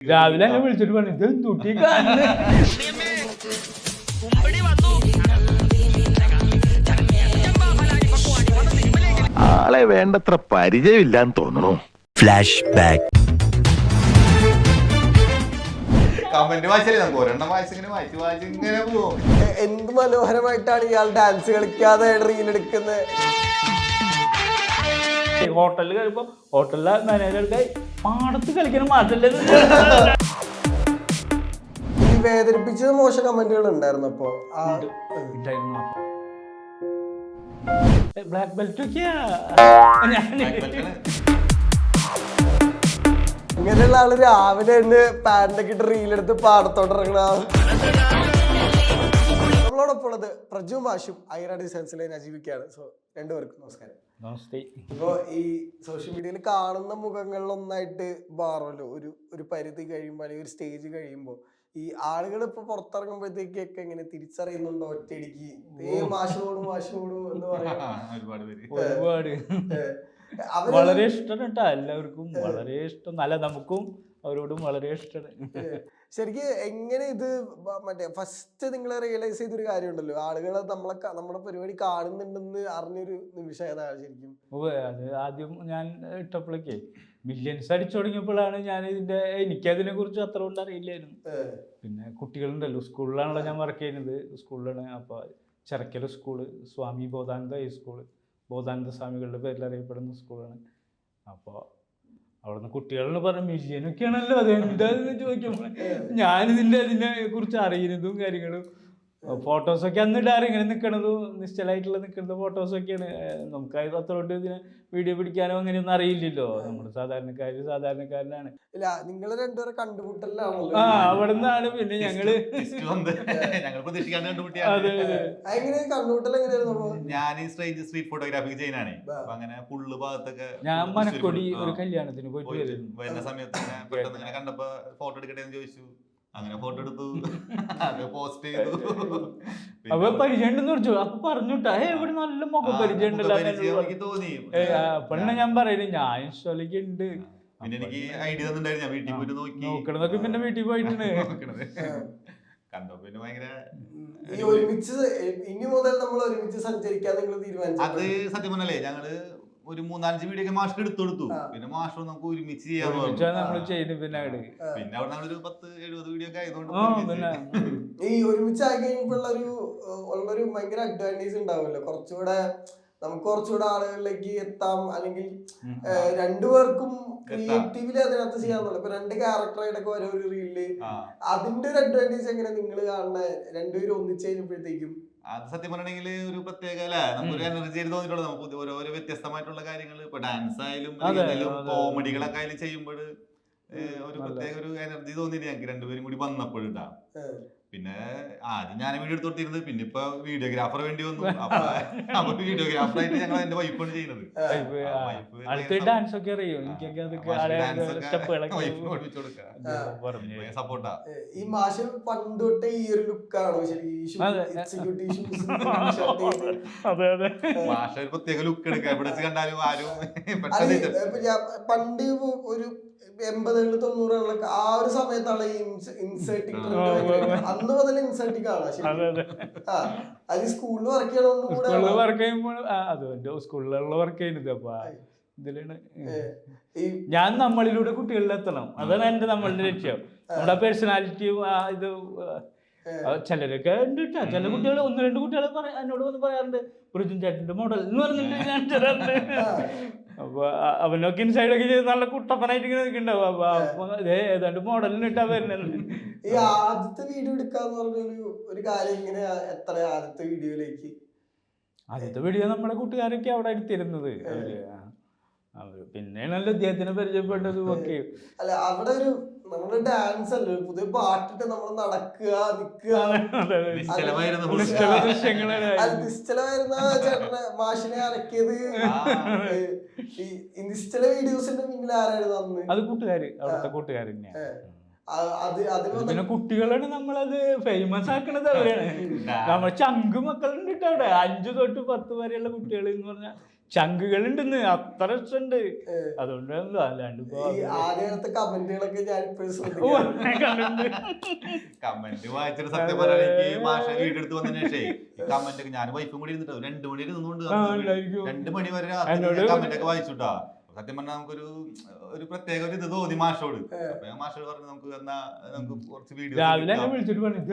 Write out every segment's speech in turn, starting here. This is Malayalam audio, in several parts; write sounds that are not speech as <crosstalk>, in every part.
രാവിലെ എന്നെ വിളിച്ചിട്ട് പറഞ്ഞു ഇത് തുട്ടി ആളെ വേണ്ടത്ര പരിചയമില്ലാന്ന് തോന്നുന്നു. ഫ്ലാഷ് ബാക്ക് കമന്റ് വായിച്ചാലേ നമുക്ക് ഒരെണ്ണം വായിച്ചിങ്ങനെ വായിച്ച് വായിച്ച് ഇങ്ങനെ പോകും എന്ത് മനോഹരമായിട്ടാണ് ഇയാൾ ഡാൻസ് കളിക്കാതെ റീൽ എടുക്കുന്നത്? ഹോട്ടലിൽ കഴിയുമ്പോൾ ഹോട്ടലിലെ മാനേജർക്ക് പാടത്ത് കളിക്കണം മാറ്റല്ലേ ഈ വേദനിപ്പിച്ചത് മോശം കമന്റുകൾ ഉണ്ടായിരുന്നു അപ്പോ ആ. ബ്ലാക്ക് ബെൽറ്റ് ഒക്കെയാ ഇങ്ങനെയുള്ള ആൾ രാവിലെ തന്നെ പാന്റൊക്കെ ഇട്ട് റീലെടുത്ത് പാടത്തോട്ടിറങ്ങണ പാടത്തോട്ട് ഇറങ്ങണ നമ്മളോടൊപ്പം ഉള്ളത് പ്രജു മാഷും ഐറ ഡിസൈൻസിലെ നജീവിക്കാണ് സോ രണ്ടുപേർക്കും നമസ്കാരം. നമസ്തേ. ഇപ്പൊ ഈ സോഷ്യൽ മീഡിയയിൽ കാണുന്ന മുഖങ്ങളിൽ ഒന്നായിട്ട് മാറുമല്ലോ ഒരു ഒരു പരിധി കഴിയുമ്പോൾ അല്ലെങ്കിൽ ഒരു സ്റ്റേജ് കഴിയുമ്പോൾ ഈ ആളുകൾ ഇപ്പൊ പുറത്തിറങ്ങുമ്പോഴത്തേക്കൊക്കെ എങ്ങനെ തിരിച്ചറിയുന്നുണ്ടോ? ഒറ്റയടിക്ക് ഏ മാഷോടും മാഷോടും എന്ന് പറയാം. വളരെ ഇഷ്ടമാണ് കേട്ടോ എല്ലാവർക്കും. വളരെ ഇഷ്ടം. നല്ല നമുക്കും അവരോടും വളരെ ഇഷ്ടമാണ് ശരിക്ക് എങ്ങനെ ഇത് മറ്റേ ഫസ്റ്റ് നിങ്ങൾ റിയലൈസ് ചെയ്തൊരു കാര്യമുണ്ടല്ലോ. ആളുകൾ നമ്മളെ നമ്മുടെ പരിപാടി കാണുന്നുണ്ടെന്ന് അറിഞ്ഞൊരു നിമിഷം ഏതാണ് ശരിക്കും? അത് ആദ്യം ഞാൻ ഇട്ടപ്പോഴേക്കേ മില്യൻസ് അടിച്ചു തുടങ്ങിയപ്പോഴാണ് ഞാൻ ഇതിന്റെ എനിക്കതിനെ കുറിച്ച് അത്ര കൊണ്ട് അറിയില്ലായിരുന്നു. പിന്നെ കുട്ടികളുണ്ടല്ലോ സ്കൂളിലാണല്ലോ ഞാൻ വർക്ക് ചെയ്യുന്നത്. സ്കൂളിലാണ് അപ്പൊ Cherakkal school Swami Bodhananda high school Bodhananda സ്വാമികളുടെ പേരിൽ അറിയപ്പെടുന്ന സ്കൂളാണ്. അപ്പോൾ അവിടുന്ന് കുട്ടികളെന്ന് പറഞ്ഞ മില്യനൊക്കെയാണല്ലോ അത് എന്താന്ന് ചോദിക്കുമ്പോൾ ഞാനിതിന്റെ അതിനെ കുറിച്ച് അറിയുന്നതും കാര്യങ്ങളും ഫോട്ടോസൊക്കെ അന്ന് ഇടാറ്. ഇങ്ങനെ നിൽക്കണത് നിശ്ചലായിട്ടുള്ള നിൽക്കുന്ന ഫോട്ടോസൊക്കെയാണ് നമുക്ക് അത് അത്രയോട്ട് ഇതിനെ വീഡിയോ പിടിക്കാനോ അങ്ങനെയൊന്നും അറിയില്ലല്ലോ. നമ്മൾ സാധാരണക്കാര് സാധാരണക്കാരനാണ്. ഇല്ല നിങ്ങൾ രണ്ടുപേരെ കണ്ടുമുട്ടലാണല്ലോ ആ അവിടെ നിന്നാണ് പിന്നെ ഞങ്ങൾ Twist വന്ന്. ഞങ്ങൾ പ്രതീക്ഷിക്കാണ്ട് അതെ അതെ. എങ്ങനെ കണ്ടുമുട്ടൽ എങ്ങനെയായിരുന്നു ഞാൻ സ്ട്രേറ്റ് ഫോട്ടോഗ്രാഫി ചെയ്യാനാണ് അങ്ങനെ പുള്ള് ഭാഗത്തൊക്കെ ഞാൻ മനക്കൊടി ഒരു കല്യാണത്തിന് പോയിട്ട് വരുന്നു വരുന്ന സമയത്ത് പെട്ടെന്ന് ഇങ്ങനെ കണ്ടപ്പോ ഫോട്ടോ എടുക്കട്ടെ എന്ന് ചോദിച്ചു. അങ്ങനെ ഫോട്ടോ എടുത്തു. അത് പോസ്റ്റ് ചെയ്തു. അപ്പൊ പരിചയം ഉണ്ടെന്ന് പറഞ്ഞു അപ്പൊ പറഞ്ഞുട്ടാ ഏ ഇവിടെ നല്ല മുഖം പരിചയം തോന്നി. അപ്പോഴാണ് ഞാൻ പറയുന്നത് ഞാൻ ഇൻസ്റ്റോലേക്ക് ഉണ്ട്. പിന്നെ എനിക്ക് ഐഡിയ തന്നിട്ടുണ്ടായിരുന്നു. ഞാൻ വീട്ടിൽ പോയിട്ട് നോക്കി. നോക്കണതൊക്കെ പിന്നെ വീട്ടിൽ പോയിട്ടുണ്ട് <laughs> കണ്ടോ പിന്നെ ഭയങ്കര ഈ ഒരുമിച്ച് ഇനി മുതൽ നമ്മൾ ഒരുമിച്ച് സഞ്ചരിക്കാൻ നിങ്ങൾ അത് തീരുമാനിച്ചു സത്യം പറഞ്ഞല്ലേ ഞങ്ങൾ ഒരു മൂന്നാലഞ്ച് വീഡിയോ ഒക്കെ മാഷിന് എടുത്തു കൊടുത്തു. പിന്നെ മാഷ് നമുക്ക് ഒരുമിച്ച് ചെയ്യാൻ പിന്നെ അവിടെ പിന്നെ അവിടെ ഞങ്ങളൊരു പത്ത് എഴുപത് വീഡിയോ ഒക്കെ ആയതുകൊണ്ട് പിന്നെ. ഈ ഒരുമിച്ച് ആയി കഴിയുമ്പോഴുള്ളൊരു ഒരു ഉള്ളൊരു ഭയങ്കര അഡ്വാന്റേജ് ഉണ്ടാവുമല്ലോ. കുറച്ചുകൂടെ നമുക്ക് കുറച്ചുകൂടെ ആളുകളിലേക്ക് എത്താം. അല്ലെങ്കിൽ രണ്ടു രണ്ടുപേർക്കും ക്രിയേറ്റീവിൽ അതിനകത്ത് ചെയ്യാന്നുള്ളു ഇപ്പൊ രണ്ട് ക്യാരക്ടറായിട്ടൊക്കെ ഓരോ റീൽ റീലിൽ. അതിന്റെ ഒരു അഡ്വാന്റേജ് എങ്ങനെ നിങ്ങൾ കാണുന്ന? രണ്ടുപേരും ഒന്നിച്ച് കഴിഞ്ഞപ്പോഴത്തേക്കും അത് സത്യം പറയണെങ്കിൽ ഒരു പ്രത്യേക അല്ലേ? നമുക്കൊരു എനർജി തോന്നിയിട്ടുള്ളത് നമുക്ക് ഓരോ ഓരോരോ വ്യത്യസ്തമായിട്ടുള്ള കാര്യങ്ങൾ ഇപ്പൊ ഡാൻസ് ആയാലും കോമഡികളൊക്കെ ആയാലും ചെയ്യുമ്പോൾ ഒരു പ്രത്യേക ഒരു എനർജി തോന്നിയിട്ട് ഞങ്ങൾക്ക് രണ്ടുപേരും കൂടി വന്നപ്പോഴുണ്ടാ ഏഹ്. പിന്നെ ആദ്യം ഞാൻ വീഡിയോ എടുത്ത് കൊടുത്തിരുന്നത് പിന്നെ ഇപ്പൊ വീഡിയോഗ്രാഫർ വേണ്ടി വന്നു. <laughs> അപ്പൊ വീഡിയോഗ്രാഫർ ആയിട്ട് ഞങ്ങൾ എന്റെ വൈഫാണ് ചെയ്യുന്നത്. ഡാൻസ് ഒക്കെ അറിയും? എനിക്കൊക്കെ സപ്പോർട്ടാ ഈ മാഷ് പണ്ട് തൊട്ടേ ഈ ഒരു ലുക്കാണോ <laughs> അതെ. അതെ മാഷ ഒരു പ്രത്യേക ലുക്ക് എടുക്കുക. എവിടെ കണ്ടാലും ആരും പണ്ട് ഒരു എൺപതുകളിൽ തൊണ്ണൂറുകളിലൊക്കെ ആ ഒരു സമയത്താണ് ഈ ആ. അന്ന് മുതൽ ഇൻസേർട്ടിങ് ആണ് ആ അത് സ്കൂളിൽ വർക്ക് ചെയ്യണോണ്ടും കൂടെ സ്കൂളിൽ ആണോ? വർക്ക് ചെയ്യുമ്പോൾ അത് എന്റെ സ്കൂളിലുള്ള വർക്ക് ചെയ്യുന്നത് അപ്പൊ ഇതിലാണ് ഈ ഞാൻ നമ്മളിലൂടെ കുട്ടികളിൽ എത്തണം അതാണ് എന്റെ നമ്മളുടെ ലക്ഷ്യം. നമ്മുടെ പേഴ്സണാലിറ്റിയും ഇത് ചിലരൊക്കെ ഉണ്ട് കേട്ടോ ചില കുട്ടികൾ ഒന്ന് രണ്ട് കുട്ടികൾ എന്നോട് വന്ന് പറയാറുണ്ട് പ്രജുൻ ചേട്ടന്റെ മോഡൽ എന്ന് പറഞ്ഞിട്ട് ഞാൻ അപ്പൊ അവനൊക്കെ ഇൻസൈഡൊക്കെ ചെയ്ത് നല്ല കുട്ടപ്പനായിട്ട് ഇങ്ങനെ നിൽക്കണ്ടാവും അപ്പൊ ഏതാണ്ട് മോഡലിന് ഇട്ടാ വരുന്നത്. ഈ ആദ്യത്തെ വീഡിയോ എടുക്കാന്ന് പറഞ്ഞൊരു ഒരു കാര്യം ഇങ്ങനെ എത്ര ആദ്യത്തെ വീഡിയോയിലേക്ക് ആദ്യത്തെ വീഡിയോ നമ്മുടെ കൂട്ടുകാരൊക്കെ അവിടെ എടുത്തിരുന്നത്. അവർ പിന്നെയാണല്ലോ അദ്ദേഹത്തിനെ പരിചയപ്പെട്ടത്. ഓക്കെ. അല്ല അവിടെ ഒരു നമ്മുടെ ഡാൻസ് അല്ലേ? പുതിയ പാട്ടിട്ട് നമ്മൾ നടക്കുക അതെ. നിശ്ചലമായിരുന്ന ചേട്ടനെ മാഷിനെ അരക്കിയത് ഈ നിശ്ചല വീഡിയോസിന്റെ പിന്നിൽ ആരായിരുന്നു അന്ന്? അത് കൂട്ടുകാര് അവിടുത്തെ കൂട്ടുകാരി പിന്നെ കുട്ടികളാണ് നമ്മളത് ഫേമസ് ആക്കണത് അവരാണ്. നമ്മൾ ചങ്ക് മക്കളുണ്ട് അവിടെ. അഞ്ചു തൊട്ട് പത്ത് വരെയുള്ള കുട്ടികൾ എന്ന് പറഞ്ഞാൽ ചങ്കുകൾ ഉണ്ടെന്ന് അത്ര ഇഷ്ടണ്ട് അതുകൊണ്ട് അല്ലാണ്ട് ആദ്യത്തെ കമന്റുകളൊക്കെ ഞാൻ കമന്റ് വായിച്ചിട്ട് സത്യം പറയാൻ മാഷ വീഡിയോ എടുത്ത് വന്നതിന് ശേഷേ ഈ കമന്റ് ഒക്കെ ഞാൻ വൈഫും കൂടി ഇരുന്നിട്ട് രണ്ടു മണി ഉണ്ടായിരിക്കും. രണ്ടു മണി വരെ രാത്രി കമന്റ് ഒക്കെ വായിച്ചുട്ടാ. സത്യം പറഞ്ഞാൽ നമുക്കൊരു ഒരു പ്രത്യേക ഒരു ഇത് തോന്നി മാഷോട്. അപ്പൊ ഞാൻ മാഷോട് പറഞ്ഞു നമുക്ക് എന്നാ നമുക്ക് കുറച്ച് രാവിലെ വീഡിയോ വിളിച്ചിട്ട് പറഞ്ഞു <laughs>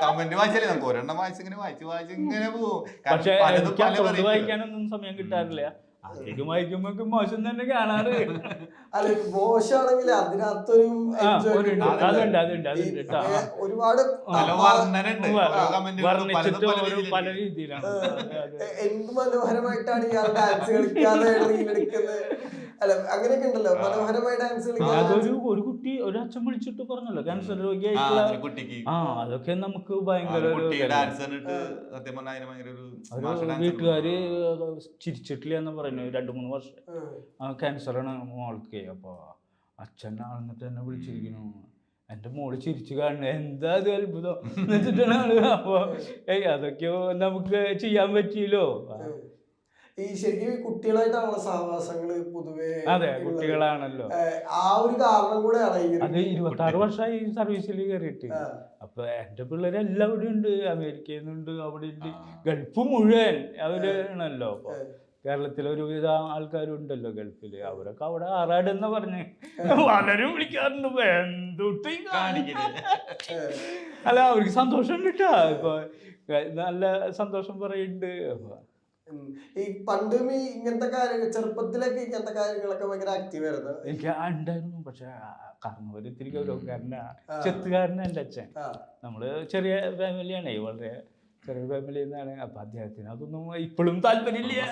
കമന്റ് വായിച്ചല്ലേ? നമുക്ക് ഒരെണ്ണം വായിച്ച് ഇങ്ങനെ വായിച്ച് വായിച്ച് ഇങ്ങനെ പോകും പക്ഷെ പലതും പല വായിക്കാനൊന്നും സമയം കിട്ടാറില്ല. അധികം വായിക്കുമ്പോ മോശം തന്നെ കാണാറ്. അല്ല മോശമാണെങ്കിൽ അതിനകത്തൊരു. അതുണ്ട്, അതുണ്ട്, അതുണ്ട് ഒരുപാട് പല. ഓരോ രീതിയിലാണ്. എന്ത് മനോഹരമായിട്ടാണ് ഇയാൾ ഡാൻസ് കളിക്കാതെ എടുക്കുന്നത്? അല്ല അങ്ങനെയൊക്കെ ഉണ്ടല്ലോ. മനോഹരമായ ഡാൻസ് അതൊരു ഒരു കുട്ടി ഒരു അച്ഛൻ വിളിച്ചിട്ട് പറഞ്ഞല്ലോ ക്യാൻസർ രോഗിയായിട്ടുള്ള കുട്ടിക്ക്. ആ അതൊക്കെ നമുക്ക് ഭയങ്കര ഒരു വീട്ടുകാര് ചിരിച്ചിട്ടില്ല എന്ന് പറയുന്നു രണ്ടു മൂന്ന് വർഷം. ക്യാൻസറാണ് മോൾക്ക്. അപ്പൊ അച്ഛൻ ആണെന്നിട്ട് എന്നെ വിളിച്ചിരിക്കുന്നു. എന്റെ മോൾ ചിരിച്ചു കാണുന്നത് എന്താ അത് അത്ഭുതം? എന്നിട്ടാണ് അപ്പോൾ ഏയ് അതൊക്കെ നമുക്ക് ചെയ്യാൻ പറ്റിയല്ലോ. ഈ ശരിക്കും ഈ കുട്ടികളായിട്ടാണല്ലോ സഹവാസങ്ങൾ പൊതുവേ അതെ കുട്ടികളാണല്ലോ. ആ ഒരു കാരണം കൂടെയാണ് ഈ അത് ഇരുപത്തി ആറ് വർഷമായി സർവീസിൽ കയറിയിട്ട്. അപ്പൊ എന്റെ പിള്ളേർ എല്ലാവരും ഉണ്ട് അമേരിക്കയിൽ നിന്നുണ്ട് അവിടെ ഉണ്ട്. ഗൾഫ് മുഴുവൻ അവരാണല്ലോ അപ്പൊ. കേരളത്തിലെ ഒരുവിധ ആൾക്കാരുണ്ടല്ലോ ഗൾഫിൽ. അവരൊക്കെ അവിടെ ആറാടെന്ന് പറഞ്ഞ്. പലരും വിളിക്കാറുണ്ട്. എന്തുട്ടി കാണിക്കുന്നില്ല. ഏ. അല്ല അവർക്ക് സന്തോഷം കിട്ടാ. ഇപ്പൊ നല്ല സന്തോഷം പറയുന്നുണ്ട്. ഈ പണ്ടും ഈ ഇങ്ങനത്തെ കാര്യങ്ങൾ ചെറുപ്പത്തിലൊക്കെ ഇങ്ങനത്തെ കാര്യങ്ങളൊക്കെ ഭയങ്കര ആക്റ്റീവ് ആയിരുന്നു. എനിക്ക് ഉണ്ടായിരുന്നു. പക്ഷെ കാരണവര് ഇത്തിരി ഗൗരവക്കാരനാ. ആ. ചെത്തുകാരനാ എന്റെ അച്ഛൻ. നമ്മൾ ചെറിയ ഫാമിലിയാണ് വളരെ ചെറിയ ഫാമിലി എന്നാണ്. അപ്പൊ അദ്ദേഹത്തിന് അതൊന്നും ഇപ്പോഴും താല്പര്യമില്ല.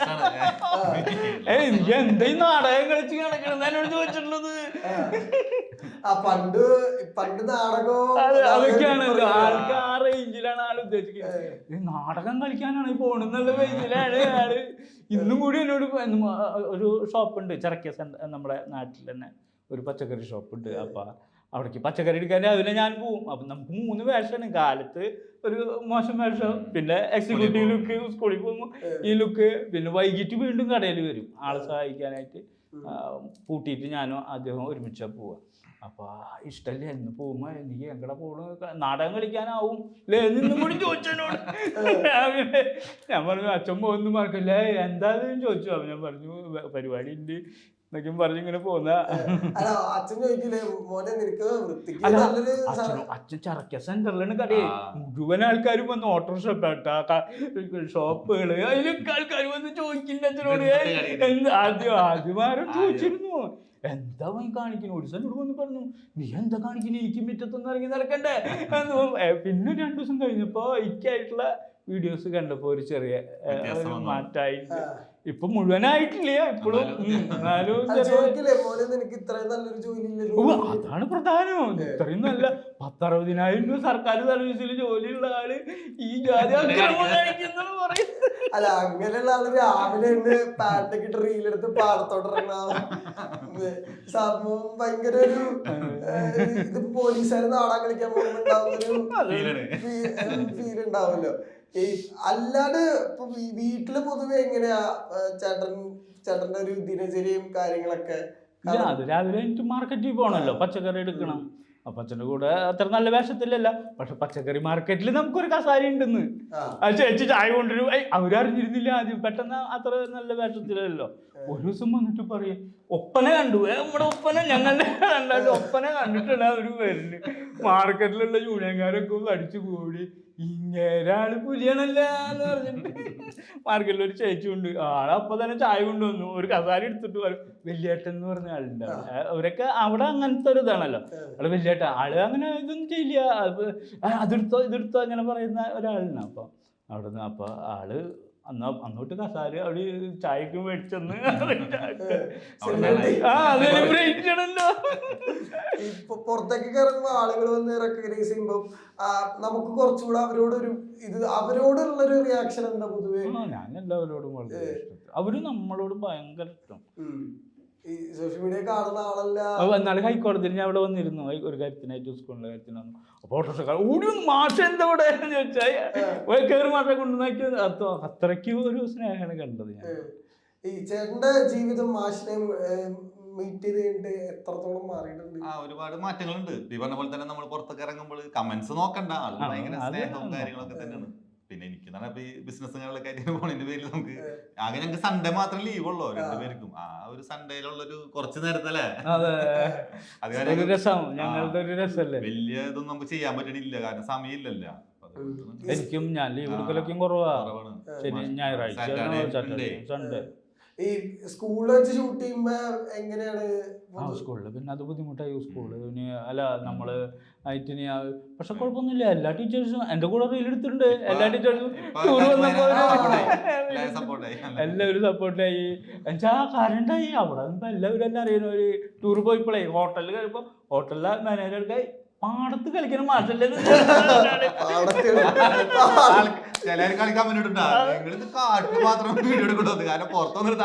ഏ എനിക്ക് എന്താ ഈ നാടകം കളിച്ച് കിടക്കണെന്ന് എന്നോട് ചോദിച്ചിട്ടുള്ളത്. പണ്ട് പണ്ട് നാടകവും അത് അതൊക്കെയാണ്. ആൾക്ക് ആ റേഞ്ചിലാണ് ആൾ ഉദ്ദേശിക്കുന്നത്. നാടകം കളിക്കാനാണ് പോണെന്നുള്ള റേഞ്ചിലാണ് ആൾ. ഇന്നും കൂടി എന്നോട് ഒരു ഷോപ്പ് ഉണ്ട് സെന്റ- നമ്മുടെ നാട്ടിൽ തന്നെ ഒരു പച്ചക്കറി ഷോപ്പ് ഉണ്ട് അപ്പൊ അവിടേക്ക് പച്ചക്കറി എടുക്കാൻ രാവിലെ ഞാൻ പോവും. അപ്പൊ നമുക്ക് മൂന്ന് വേഷമാണ് കാലത്ത് ഒരു മോശം വേഷം പിന്നെ എക്സിക്യൂട്ടീവ് ലുക്ക് സ്കൂളിൽ പോകുമ്പോൾ ഈ ലുക്ക് പിന്നെ വൈകിട്ട് വീണ്ടും കടയിൽ വരും. ആളെ സഹായിക്കാനായിട്ട് പൂട്ടിയിട്ട് ഞാനും അദ്ദേഹം ഒരുമിച്ചാ പോവുക അപ്പൊ ഇഷ്ടല്ലേ? എന്ന് പോകുമ്പോ എനിക്ക് എങ്ങടെ പോണു നാടകം കളിക്കാനാവും. അല്ലേ നിന്നും കൂടി ചോദിച്ചതിനോട് <laughs> ഞാൻ പറഞ്ഞു അച്ഛൻ പോകുന്നു. മറക്കില്ല എന്താ ചോദിച്ചു. അപ്പൊ ഞാൻ പറഞ്ഞു പരിപാടി ഉണ്ട് എന്നൊക്കെ പറഞ്ഞ് ഇങ്ങനെ പോന്ന. അച്ഛൻ ചറക്ക സെന്ററിലാണ് കടയെ ആ. മുഴുവൻ ആൾക്കാരും വന്ന് ഓട്ടോറിക്ഷ ഷോപ്പുകൾ. അതിലൊക്കെ ആൾക്കാർ വന്ന് ചോദിക്കില്ല അച്ഛനോട്? ആദ്യം ആദ്യം. ആരും ചോദിച്ചിരുന്നു. എന്താ ഈ കാണിക്കുന്നു ഒരു ദിവസം വന്ന് പറഞ്ഞു നീ എന്താ കാണിക്കുന്നു എനിക്ക് മുറ്റത്തൊന്നും ഇറങ്ങി നടക്കണ്ടേ. പിന്നെ രണ്ടു ദിവസം കഴിഞ്ഞപ്പോ എനിക്കായിട്ടുള്ള വീഡിയോസ് കണ്ടപ്പോ ഒരു ചെറിയ ഏ, ഇപ്പൊ മുഴുവനായിട്ടില്ല ഇപ്പോഴും അതാണ് പ്രധാനം. ഇത്രയും നല്ല പത്തറുപതിനായിരം രൂപ സർക്കാർ സർവീസിൽ ജോലിയുള്ള ആൾ ഈ ജാതി അല്ല അങ്ങനെയുള്ള ആൾ രാവിലെ തന്നെ പാട്ടൊക്കെ ഇട്ട് റീലെടുത്ത് പാടത്തോട്ടിറങ്ങണ സംഭവം ഭയങ്കര ഒരു ഇത് പോലീസുകാർ നാടാൻ കളിക്കാൻ പോകുമ്പോ. ഒരു ഫീൽ ഉണ്ടാവുമല്ലോ. ഈ അല്ലാതെ ഇപ്പൊ വീട്ടിൽ പൊതുവെ എങ്ങനെയാ ചേട്ടൻ ചേട്ടന്റെ ഒരു ദിനചര്യയും കാര്യങ്ങളൊക്കെ ഇല്ല അത് രാവിലെ എനിക്ക് മാർക്കറ്റിൽ പോകണല്ലോ പച്ചക്കറി എടുക്കണം. അപ്പൊ അച്ഛന്റെ കൂടെ അത്ര നല്ല വേഷത്തിലല്ല പക്ഷെ പച്ചക്കറി മാർക്കറ്റിൽ നമുക്കൊരു കസാരി ഉണ്ടെന്ന്. ചേച്ചി ചായ കൊണ്ടുവരും. അവരറിഞ്ഞിരുന്നില്ല ആദ്യം. പെട്ടെന്ന് അത്ര നല്ല വേഷത്തിലല്ലോ ഒരു ദിവസം വന്നിട്ട് പറയും ഒപ്പന കണ്ടു. നമ്മുടെ ഒപ്പന ഞങ്ങളുടെ കണ്ടാലും ഒപ്പന കണ്ടിട്ടുണ്ട് ഒരു പേരിൽ മാർക്കറ്റിലുള്ള യൂണിയൻകാരൊക്കെ അടിച്ചു കൂടി ഇങ്ങേരാൾ പുലിയാണല്ല എന്ന് പറഞ്ഞിട്ട് മാർക്കറ്റിൽ ഒരു ചേച്ചി ഉണ്ട് അപ്പൊ തന്നെ ചായ കൊണ്ടുവന്നു ഒരു കസാരി എടുത്തിട്ട് വരും. വലിയേട്ടൻ എന്ന് പറഞ്ഞ ആളുണ്ട് അവരൊക്കെ അവിടെ അങ്ങനത്തെ ഒരു ഇതാണല്ലോ. ആൾ വലിയേട്ടൻ ആൾ അങ്ങനെ ഇതൊന്നും ചെയ്യില്ല. അതെടുത്തോ ഇതെടുത്തോ അങ്ങനെ പറയുന്ന ഒരാളാണ് അപ്പൊ അവിടുന്ന് അപ്പൊ ആൾ അന്ന് അന്നോട്ട് കസാര അവിടെ ചായക്ക് മേടിച്ചെന്ന് <laughs> ആ സെലിബ്രേറ്റ് ചെയ്യണല്ലോ ഇപ്പൊ പുറത്തേക്ക് കയറുമ്പോ ആളുകൾ വന്ന് റെക്കഗ്നൈസ് ചെയ്യുമ്പോ ആ, നമുക്ക് കുറച്ചുകൂടെ അവരോടൊരു ഇത് അവരോടുള്ള ഒരു റിയാക്ഷൻ എന്താ പൊതുവേ? ഞാൻ എല്ലാവരോടും വളരെ ഇഷ്ടം അവർ നമ്മളോട് ഭയങ്കര ഇഷ്ടം. ഈ സോഷ്യൽ മീഡിയ കാണുന്ന ആളല്ല. എന്നാൾ ഹൈക്കോടതിയിൽ ഞാൻ അവിടെ വന്നിരുന്നു. ഒരു കാര്യത്തിനായിട്ട് സ്കൂളിലെ കാര്യത്തിന് വന്നു. അപ്പൊ ഓട്ടോറിക്ഷക്കാർ ഓടി മാഷ എന്താ ഇവിടെ എന്ന് ചോദിച്ചാൽ കയറി മാഷെ കൊണ്ടുവന്നാക്കി അത്ര അത്രയ്ക്ക് ഒരു സ്നേഹമാണ് കണ്ടത് ഞാൻ. ഈ ചേട്ടന്റെ ജീവിതം മാഷിനെ മീറ്റ് ചെയ്തിട്ട് എത്രത്തോളം മാറിയിട്ടുണ്ട്? ആ ഒരുപാട് മാറ്റങ്ങളുണ്ട്. ഈ പറഞ്ഞ പോലെ തന്നെ നമ്മൾ പുറത്തൊക്കെ ഇറങ്ങുമ്പോൾ കമന്റ്സ് നോക്കണ്ട. ഭയങ്കര സ്നേഹവും കാര്യങ്ങളൊക്കെ തന്നെയാണ്. പിന്നെ എനിക്ക് തന്നെ ഇപ്പൊ ഈ ബിസിനസ്സുകളിലൊക്കെ ആയിട്ട് <laughs> പോണതിന്റെ പേരിൽ നമുക്ക് ആകെ ഞങ്ങൾക്ക് സൺഡേ മാത്രം ലീവ് ഉള്ളോ. രണ്ടുപേർക്കും ആ. ഒരു സൺഡേയിലുള്ള ഒരു കുറച്ച് നേരത്തല്ലേ? അതെ. <laughs> കാരണം വലിയ ഇതൊന്നും നമുക്ക് ചെയ്യാൻ പറ്റണില്ല. കാരണം സമയമില്ലല്ലോ. അപ്പൊ എനിക്കും ഞാൻ ലീവ്. എടുക്കലൊക്കെ കുറവാ. കുറവാണ്. ശരി ഞായറാഴ്ച. സൺഡേ ഈ സ്കൂളിൽ വെച്ച് ഷൂട്ട് ചെയ്യുമ്പോ എങ്ങനെയാണ് ആ സ്കൂളിൽ പിന്നെ അത് ബുദ്ധിമുട്ടായി സ്കൂളിൽ ഇനി അല്ല നമ്മൾ ആയിട്ട് ഇനി പക്ഷെ കുഴപ്പമൊന്നുമില്ല. എല്ലാ ടീച്ചേഴ്സും എന്റെ കൂടെ റീൽ എടുത്തിട്ടുണ്ട്. എല്ലാ ടീച്ചേഴ്സും ടൂർ എല്ലാവരും സപ്പോർട്ടായി എന്നുവെച്ചാ കറണ്ടായി അവിടെ നിന്ന് എല്ലാവരും എല്ലാം അറിയുന്ന ഒരു ടൂർ പോയപ്പോഴേ ഹോട്ടലിൽ കയറിയപ്പോ ഹോട്ടലിലെ മാനേജർക്ക് പാടത്ത് കളിക്കുന്ന മാഷല്ലേ ചിലര് കളിക്കാൻ വേണ്ടിട്ടാ നിങ്ങൾ ഇത് കാട്ടിൽ മാത്രം വീഡിയോ കാരണം പുറത്തുനിന്നിട്ട്